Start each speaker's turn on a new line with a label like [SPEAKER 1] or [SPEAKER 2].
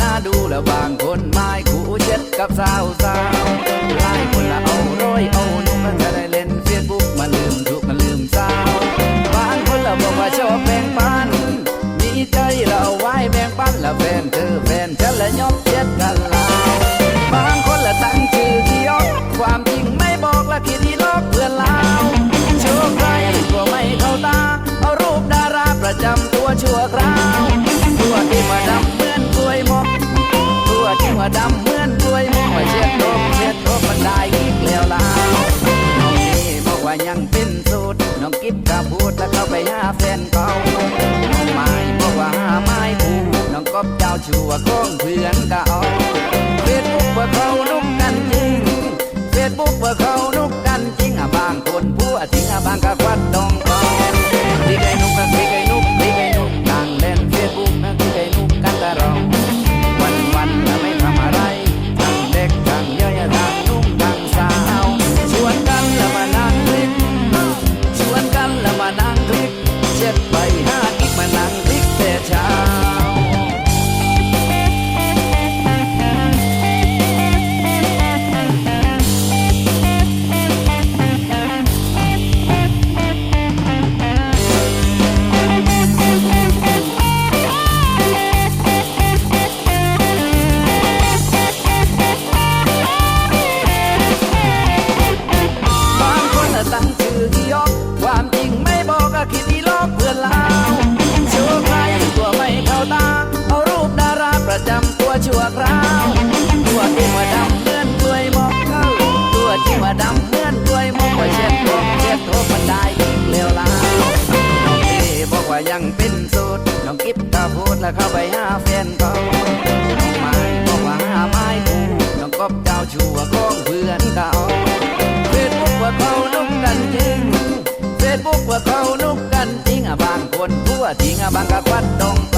[SPEAKER 1] น่าดูแล้วบางคนไม้คู่เจ็ดกับสาวสาวหลายคนละเอารอยเอาหนุ่มมันจะได้เล่นเฟซบุ๊กมาลืมทุกมาลืมสาวบางคนละบอกว่าชอบแบ่งปันมีใจเราไว้แบ่งปันละแฟนเธอแฟนฉันละยอมเจ็ดกันละ มาดำเหมือนด้วยมองว่าเช็ดโลกเช็ดโลกมันได้อีกแล้วลาวน้องนี่บอกว่ายังเป็นสูตรน้องกิ๊บก็พูดแล้วเข้าไปหาแฟนเก่าน้องไม้บอกว่าหาไม้ผูน้องก๊อบเจ้าชัวคงเพื่อนก็เอาเฟซบุ๊กว่าเขานุกกันจริงเฟซบุ๊กว่าเขา ชื่อที่ยกความจริงไม่บอกก็คิดที่ลอกเพื่อนลาวโชว์ใครตัวไม่เข้าตา เอารูปดาราประจำตัวชั่วคราวตัวที่มาดำเหมือนกล้วยมอกเข้าตัวที่มาดำเหมือนกล้วยมอกว่าเช็ดโลกเช็ดโลกมันได้อีกแล้วลาวน้องเอบอกว่ายังเป็นโสดน้องกิ๊บก็พูดแล้วเข้าไปหาแฟนเขาน้องไม้บอกว่าหาไม้ผูน้องกบเจ้าชัวของเพื่อนเก่า กันจริงเฟซบุ๊กว่าเขานุกกันจริงอะบางคนทั่วทิ้งอะบางก็ควัดดอง